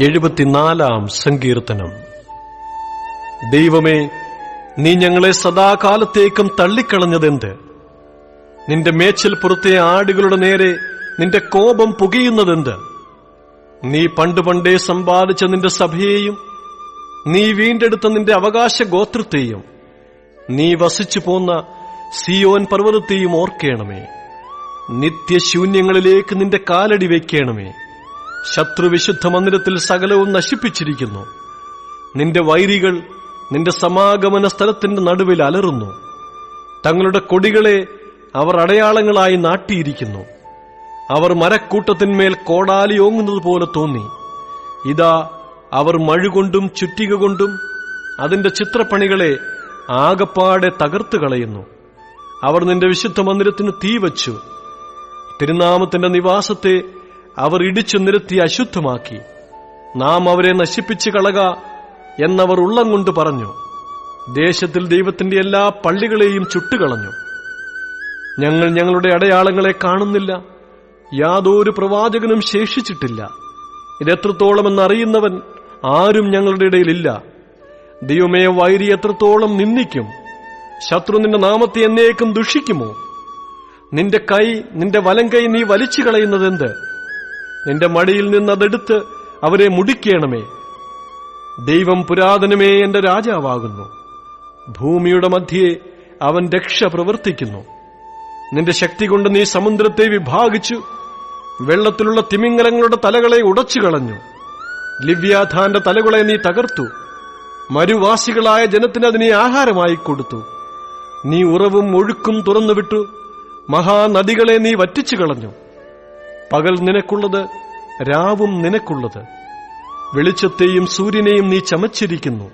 എഴുപത്തിനാലാം സങ്കീർത്തനം. ദൈവമേ നീ ഞങ്ങളെ സദാകാലത്തേക്കും തള്ളിക്കളഞ്ഞതെന്ത്? നിന്റെ മേച്ചിൽ പുറത്തെ ആടുകളുടെ നേരെ നിന്റെ കോപം പുകയുന്നതെന്ത്? നീ പണ്ട് പണ്ടേ സമ്പാദിച്ച നിന്റെ സഭയെയും നീ വീണ്ടെടുത്ത നിന്റെ അവകാശ ഗോത്രത്തെയും നീ വസിച്ചു പോന്ന സിയോൻ പർവതത്തെയും ഓർക്കേണമേ. നിത്യശൂന്യങ്ങളിലേക്ക് നിന്റെ കാലടി വയ്ക്കണമേ. ശത്രു വിശുദ്ധ മന്ദിരത്തിൽ സകലവും നശിപ്പിച്ചിരിക്കുന്നു. നിന്റെ വൈരികൾ നിന്റെ സമാഗമന സ്ഥലത്തിന്റെ നടുവിൽ അലറുന്നു. തങ്ങളുടെ കൊടികളെ അവർ അടയാളങ്ങളായി നാട്ടിയിരിക്കുന്നു. അവർ മരക്കൂട്ടത്തിന്മേൽ കോടാലി ഓങ്ങുന്നത് പോലെ തോന്നി. ഇതാ അവർ മഴുകൊണ്ടും ചുറ്റിക കൊണ്ടും അതിന്റെ ചിത്രപ്പണികളെ ആകപ്പാടെ തകർത്തു കളയുന്നു. അവർ നിന്റെ വിശുദ്ധ മന്ദിരത്തിന് തീ വച്ചു. തിരുനാമത്തിന്റെ നിവാസത്തെ അവർ ഇടിച്ചു നിരത്തി അശുദ്ധമാക്കി. നാം അവരെ നശിപ്പിച്ചു കളക എന്നവർ ഉള്ളം കൊണ്ട് പറഞ്ഞു. ദേശത്തിൽ ദൈവത്തിന്റെ എല്ലാ പള്ളികളെയും ചുട്ടുകളഞ്ഞു. ഞങ്ങൾ ഞങ്ങളുടെ അടയാളങ്ങളെ കാണുന്നില്ല. യാതൊരു പ്രവാചകനും ശേഷിച്ചിട്ടില്ല. ഇതെത്രത്തോളം എന്നറിയുന്നവൻ ആരും ഞങ്ങളുടെ ഇടയിലില്ല. ദൈവമേ വൈരി എത്രത്തോളം നിന്ദിക്കും. ശത്രു നിന്റെ നാമത്തെ എന്നേക്കും ദുഷിക്കുമോ? നിന്റെ കൈ നിന്റെ വലം കൈ നീ വലിച്ചു കളയുന്നതെന്ത്? നിന്റെ മടിയിൽ നിന്നതെടുത്ത് അവരെ മുടിക്കണമേ. ദൈവം പുരാതനമേ എന്റെ രാജാവാകുന്നു. ഭൂമിയുടെ മധ്യേ അവൻ രക്ഷ പ്രവർത്തിക്കുന്നു. നിന്റെ ശക്തി കൊണ്ട് നീ സമുദ്രത്തെ വിഭാഗിച്ചു വെള്ളത്തിലുള്ള തിമിംഗലങ്ങളുടെ തലകളെ ഉടച്ചു കളഞ്ഞു ലിവ്യാധാന്റെ തലകളെ നീ തകർത്തു. മരുവാസികളായ ജനത്തിന് അതിനെ ആഹാരമായി കൊടുത്തു. നീ ഉറവും ഒഴുക്കും തുറന്നുവിട്ടു. മഹാനദികളെ നീ വറ്റിച്ചു കളഞ്ഞു പകൽ നിനക്കുള്ളത് രാവും നിനക്കുള്ളത്. വെളിച്ചത്തെയും സൂര്യനെയും നീ ചമച്ചിരിക്കുന്നു.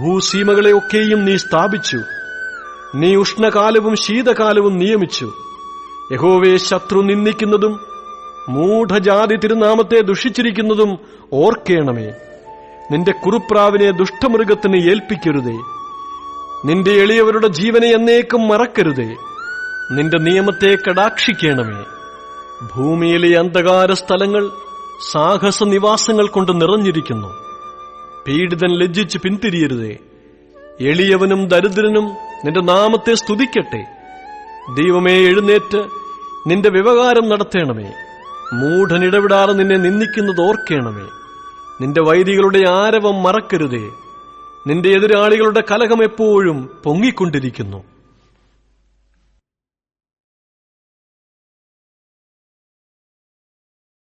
ഭൂസീമകളെയൊക്കെയും നീ സ്ഥാപിച്ചു. നീ ഉഷ്ണകാലവും ശീതകാലവും നിയമിച്ചു. യഹോവയെ ശത്രു നിന്ദിക്കുന്നതും മൂഢജാതി തിരുനാമത്തെ ദുഷിച്ചിരിക്കുന്നതും ഓർക്കേണമേ. നിന്റെ കുറുപ്രാവിനെ ദുഷ്ടമൃഗത്തിന് ഏൽപ്പിക്കരുതേ. നിന്റെ എളിയവരുടെ ജീവനെ എന്നേക്കും മറക്കരുതേ. നിന്റെ നിയമത്തെ കടാക്ഷിക്കണമേ. ഭൂമിയിലെ അന്ധകാര സ്ഥലങ്ങൾ സാഹസ നിവാസങ്ങൾ കൊണ്ട് നിറഞ്ഞിരിക്കുന്നു. പീഡിതൻ ലജ്ജിച്ച് പിന്തിരിയരുതേ. എളിയവനും ദരിദ്രനും നിന്റെ നാമത്തെ സ്തുതിക്കട്ടെ. ദൈവമേ എഴുന്നേറ്റ് നിന്റെ വ്യവഹാരം നടത്തേണമേ. മൂഢൻ ഇടവിടാതെ നിന്നെ നിന്ദിക്കുന്നത് ഓർക്കേണമേ. നിന്റെ വൈദികളുടെ ആരവം മറക്കരുതേ. നിന്റെ എതിരാളികളുടെ കലഹം എപ്പോഴും പൊങ്ങിക്കൊണ്ടിരിക്കുന്നു.